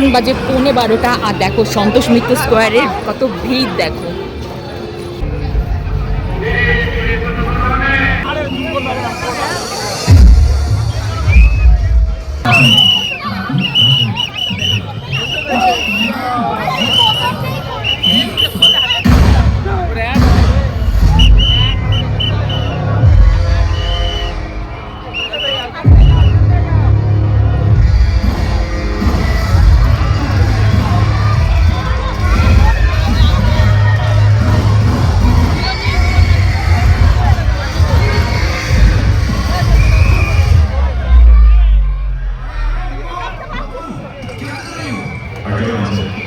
এখন বাজে পৌনে বারোটা। আর দেখো সন্তোষ মিত্র স্কোয়ারের কত ভিড় দেখো। Jones.